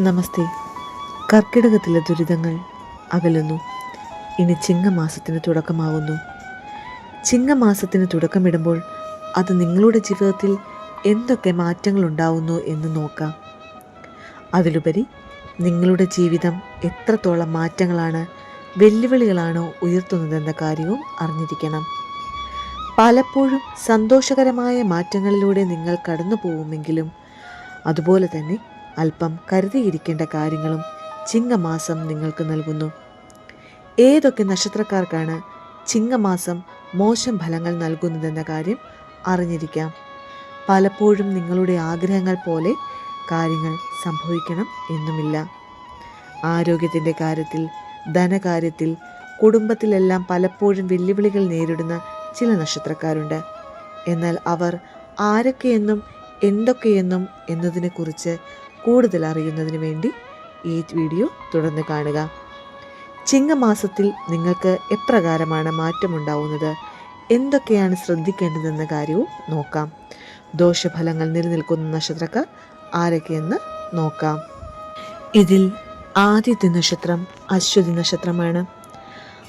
നമസ്തേ. കർക്കിടകത്തിലെ ദുരിതങ്ങൾ അകലുന്നു. ഇനി ചിങ്ങമാസത്തിന് തുടക്കമാകുന്നു. ചിങ്ങമാസത്തിന് തുടക്കമിടുമ്പോൾ അത് നിങ്ങളുടെ ജീവിതത്തിൽ എന്തൊക്കെ മാറ്റങ്ങൾ ഉണ്ടാവുന്നു എന്ന് നോക്കാം. അതിലുപരി നിങ്ങളുടെ ജീവിതം എത്രത്തോളം മാറ്റങ്ങളാണ് വെല്ലുവിളികളാണോ ഉയർത്തുന്നതെന്ന കാര്യവും അറിഞ്ഞിരിക്കണം. പലപ്പോഴും സന്തോഷകരമായ മാറ്റങ്ങളിലൂടെ നിങ്ങൾ കടന്നു പോകുമെങ്കിലും അതുപോലെ തന്നെ അല്പം കരുതിയിരിക്കേണ്ട കാര്യങ്ങളും ചിങ്ങമാസം നിങ്ങൾക്ക് നൽകുന്നു. ഏതൊക്കെ നക്ഷത്രക്കാർക്കാണ് ചിങ്ങമാസം മോശം ഫലങ്ങൾ നൽകുന്നതെന്ന കാര്യം അറിഞ്ഞിരിക്കാം. പലപ്പോഴും നിങ്ങളുടെ ആഗ്രഹങ്ങൾ പോലെ കാര്യങ്ങൾ സംഭവിക്കണം എന്നുമില്ല. ആരോഗ്യത്തിന്റെ കാര്യത്തിൽ ധനകാര്യത്തിൽ കുടുംബത്തിലെല്ലാം പലപ്പോഴും വെല്ലുവിളികൾ നേരിടുന്ന ചില നക്ഷത്രക്കാരുണ്ട്. എന്നാൽ അവർ ആരൊക്കെയെന്നും എന്തൊക്കെയെന്നും എന്നതിനെക്കുറിച്ച് കൂടുതൽ അറിയുന്നതിന് വേണ്ടി ഈ വീഡിയോ തുടർന്ന് കാണുക. ചിങ്ങമാസത്തിൽ നിങ്ങൾക്ക് എപ്രകാരമാണ് മാറ്റമുണ്ടാവുന്നത്? എന്തൊക്കെയാണ് ശ്രദ്ധിക്കേണ്ടതെന്ന കാര്യവും നോക്കാം. ദോഷഫലങ്ങൾ നിലനിൽക്കുന്ന നക്ഷത്രക്കാർ ആരൊക്കെയെന്ന് നോക്കാം. ഇതിൽ ആദ്യത്തെ നക്ഷത്രം അശ്വതി നക്ഷത്രമാണ്.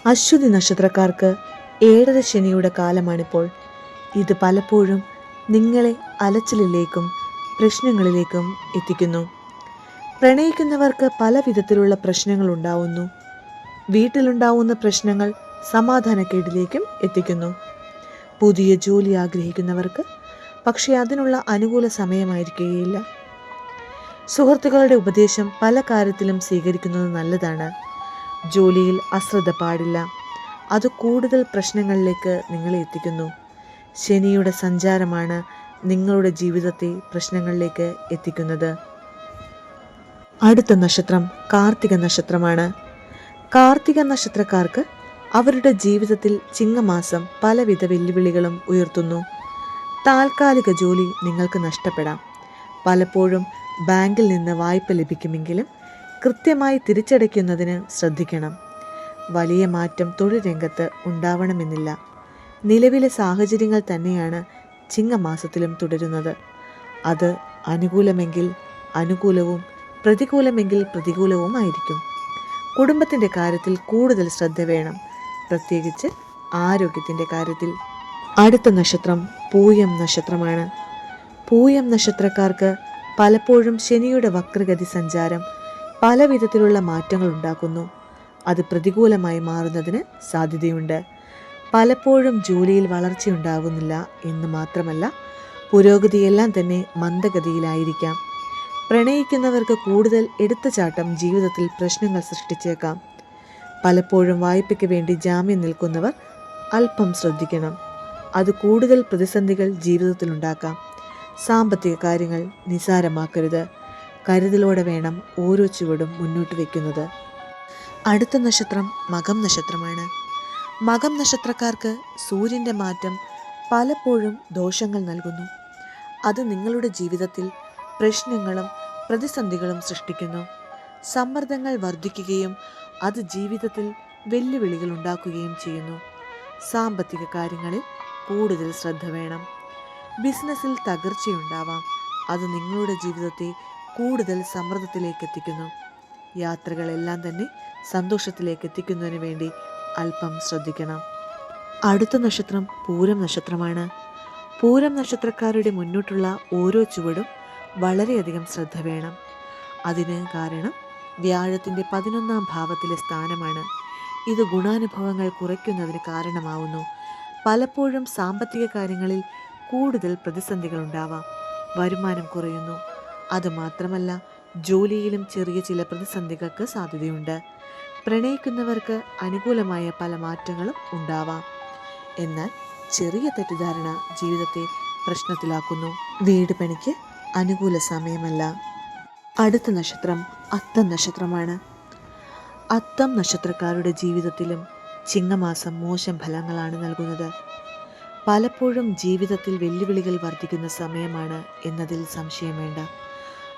അശ്വതി നക്ഷത്രക്കാർക്ക് ഏഴര ശനിയുടെ കാലമാണിപ്പോൾ. ഇത് പലപ്പോഴും നിങ്ങളെ അലച്ചിലിലേക്കും പ്രശ്നങ്ങളിലേക്കും എത്തിക്കുന്നു. പ്രണയിക്കുന്നവർക്ക് പല വിധത്തിലുള്ള പ്രശ്നങ്ങൾ ഉണ്ടാവുന്നു. വീട്ടിലുണ്ടാവുന്ന പ്രശ്നങ്ങൾ സമാധാനക്കേടിലേക്കും എത്തിക്കുന്നു. പുതിയ ജോലി ആഗ്രഹിക്കുന്നവർക്ക് പക്ഷേ അതിനുള്ള അനുകൂല സമയമായിരിക്കുകയില്ല സുഹൃത്തുക്കളുടെ ഉപദേശം പല കാര്യത്തിലും സ്വീകരിക്കുന്നത് നല്ലതാണ്. ജോലിയിൽ അശ്രദ്ധ പാടില്ല. അത് കൂടുതൽ പ്രശ്നങ്ങളിലേക്ക് നിങ്ങളെ എത്തിക്കുന്നു. ശനിയുടെ സഞ്ചാരമാണ് നിങ്ങളുടെ ജീവിതത്തെ പ്രശ്നങ്ങളിലേക്ക് എത്തിക്കുന്നത്. അടുത്ത നക്ഷത്രം കാർത്തിക നക്ഷത്രമാണ്. കാർത്തിക നക്ഷത്രക്കാർക്ക് അവരുടെ ജീവിതത്തിൽ ചിങ്ങമാസം പലവിധ വെല്ലുവിളികളും ഉയർത്തുന്നു. താൽക്കാലിക ജോലി നിങ്ങൾക്ക് നഷ്ടപ്പെടാം. പലപ്പോഴും ബാങ്കിൽ നിന്ന് വായ്പ ലഭിക്കുമെങ്കിലും കൃത്യമായി തിരിച്ചടയ്ക്കുന്നതിന് ശ്രദ്ധിക്കണം. വലിയ മാറ്റം തൊഴിൽ രംഗത്ത് ഉണ്ടാവണമെന്നില്ല. നിലവിലെ സാഹചര്യങ്ങൾ തന്നെയാണ് ചിങ്ങമാസത്തിലും തുടരുന്നത്. അത് അനുകൂലമെങ്കിൽ അനുകൂലവും പ്രതികൂലമെങ്കിൽ പ്രതികൂലവുമായിരിക്കും കുടുംബത്തിന്റെ കാര്യത്തിൽ കൂടുതൽ ശ്രദ്ധ വേണം. പ്രത്യേകിച്ച് ആരോഗ്യത്തിന്റെ കാര്യത്തിൽ. അടുത്ത നക്ഷത്രം പൂയം നക്ഷത്രമാണ്. പൂയം നക്ഷത്രക്കാർക്ക് പലപ്പോഴും ശനിയുടെ വക്രഗതി സഞ്ചാരം പല വിധത്തിലുള്ള മാറ്റങ്ങൾ ഉണ്ടാക്കുന്നു. അത് പ്രതികൂലമായി മാറുന്നതിന് സാധ്യതയുണ്ട്. പലപ്പോഴും ജോലിയിൽ വളർച്ചയുണ്ടാകുന്നില്ല എന്ന് മാത്രമല്ല പുരോഗതിയെല്ലാം തന്നെ മന്ദഗതിയിലായിരിക്കാം. പ്രണയിക്കുന്നവർക്ക് കൂടുതൽ എടുത്തുചാട്ടം ജീവിതത്തിൽ പ്രശ്നങ്ങൾ സൃഷ്ടിച്ചേക്കാം. പലപ്പോഴും വായ്പയ്ക്ക് വേണ്ടി ജാമ്യം നിൽക്കുന്നവർ അല്പം ശ്രദ്ധിക്കണം. അത് കൂടുതൽ പ്രതിസന്ധികൾ ജീവിതത്തിലുണ്ടാക്കാം. സാമ്പത്തിക കാര്യങ്ങൾ നിസാരമാക്കരുത് കരുതലോടെ വേണം ഓരോ ചുവടും മുന്നോട്ട് വയ്ക്കുന്നത്. അടുത്ത നക്ഷത്രം മകം നക്ഷത്രമാണ്. മകം നക്ഷത്രക്കാർക്ക് സൂര്യന്റെ മാറ്റം പലപ്പോഴും ദോഷങ്ങൾ നൽകുന്നു. അത് നിങ്ങളുടെ ജീവിതത്തിൽ പ്രശ്നങ്ങളും പ്രതിസന്ധികളും സൃഷ്ടിക്കുന്നു. സമ്മർദ്ദങ്ങൾ വർദ്ധിക്കുകയും അത് ജീവിതത്തിൽ വെല്ലുവിളികൾ ഉണ്ടാക്കുകയും ചെയ്യുന്നു. സാമ്പത്തിക കാര്യങ്ങളിൽ കൂടുതൽ ശ്രദ്ധ വേണം. ബിസിനസ്സിൽ തകർച്ചയുണ്ടാവാം. അത് നിങ്ങളുടെ ജീവിതത്തെ കൂടുതൽ സമ്മർദ്ദത്തിലേക്ക് എത്തിക്കുന്നു. യാത്രകളെല്ലാം തന്നെ സന്തോഷത്തിലേക്ക് എത്തിക്കുന്നതിന് വേണ്ടി അല്പം ശ്രദ്ധിക്കണം. അടുത്ത നക്ഷത്രം പൂരം നക്ഷത്രമാണ്. പൂരം നക്ഷത്രക്കാരുടെ മുന്നോട്ടുള്ള ഓരോ ചുവടും വളരെയധികം ശ്രദ്ധ വേണം. അതിന് കാരണം വ്യാഴത്തിന്റെ പതിനൊന്നാം ഭാവത്തിലെ സ്ഥാനമാണ്. ഇത് ഗുണാനുഭവങ്ങൾ കുറയ്ക്കുന്നതിന് കാരണമാവുന്നു. പലപ്പോഴും സാമ്പത്തിക കാര്യങ്ങളിൽ കൂടുതൽ പ്രതിസന്ധികൾ ഉണ്ടാവാം. വരുമാനം കുറയുന്നു. അതുമാത്രമല്ല ജോലിയിലും ചെറിയ ചില പ്രതിസന്ധികൾക്ക് സാധ്യതയുണ്ട്. പ്രണയിക്കുന്നവർക്ക് അനുകൂലമായ പല മാറ്റങ്ങളും ഉണ്ടാവാം. എന്നാൽ ചെറിയ തെറ്റിദ്ധാരണ ജീവിതത്തെ പ്രശ്നത്തിലാക്കുന്നു. വീട് പണിക്ക് അനുകൂല സമയമല്ല. അടുത്ത നക്ഷത്രം അത്തം നക്ഷത്രമാണ്. അത്തം നക്ഷത്രക്കാരുടെ ജീവിതത്തിലും ചിങ്ങമാസം മോശം ഫലങ്ങളാണ് നൽകുന്നത്. പലപ്പോഴും ജീവിതത്തിൽ വെല്ലുവിളികൾ വർദ്ധിക്കുന്ന സമയമാണ് എന്നതിൽ സംശയം വേണ്ട.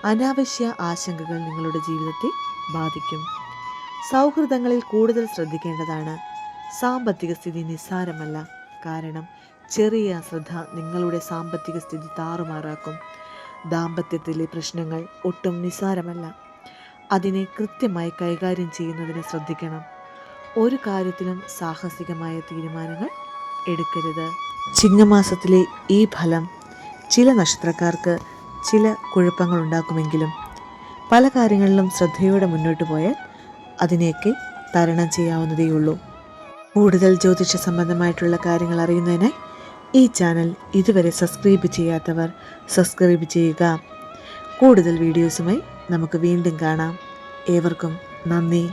അനാവശ്യ ആശങ്കകൾ നിങ്ങളുടെ ജീവിതത്തെ ബാധിക്കും. സൗഹൃദങ്ങളിൽ കൂടുതൽ ശ്രദ്ധിക്കേണ്ടതാണ്. സാമ്പത്തിക സ്ഥിതി നിസ്സാരമല്ല. കാരണം ചെറിയ അശ്രദ്ധ നിങ്ങളുടെ സാമ്പത്തിക സ്ഥിതി താറുമാറാക്കും. ദാമ്പത്യത്തിലെ പ്രശ്നങ്ങൾ ഒട്ടും നിസ്സാരമല്ല. അതിനെ കൃത്യമായി കൈകാര്യം ചെയ്യുന്നതിന് ശ്രദ്ധിക്കണം. ഒരു കാര്യത്തിലും സാഹസികമായ തീരുമാനങ്ങൾ എടുക്കരുത്. ചിങ്ങമാസത്തിലെ ഈ ഫലം ചില നക്ഷത്രക്കാർക്ക് ചില കുഴപ്പങ്ങൾ ഉണ്ടാക്കുമെങ്കിലും പല കാര്യങ്ങളിലും ശ്രദ്ധയോടെ മുന്നോട്ട് പോയാൽ അതിനെയൊക്കെ തരണം ചെയ്യാവുന്നതേയുള്ളൂ. കൂടുതൽ ജ്യോതിഷ സംബന്ധമായിട്ടുള്ള കാര്യങ്ങൾ അറിയുന്നതിനായി ഈ ചാനൽ ഇതുവരെ സബ്സ്ക്രൈബ് ചെയ്യാത്തവർ സബ്സ്ക്രൈബ് ചെയ്യുക. കൂടുതൽ വീഡിയോസുമായി നമുക്ക് വീണ്ടും കാണാം. ഏവർക്കും നന്ദി.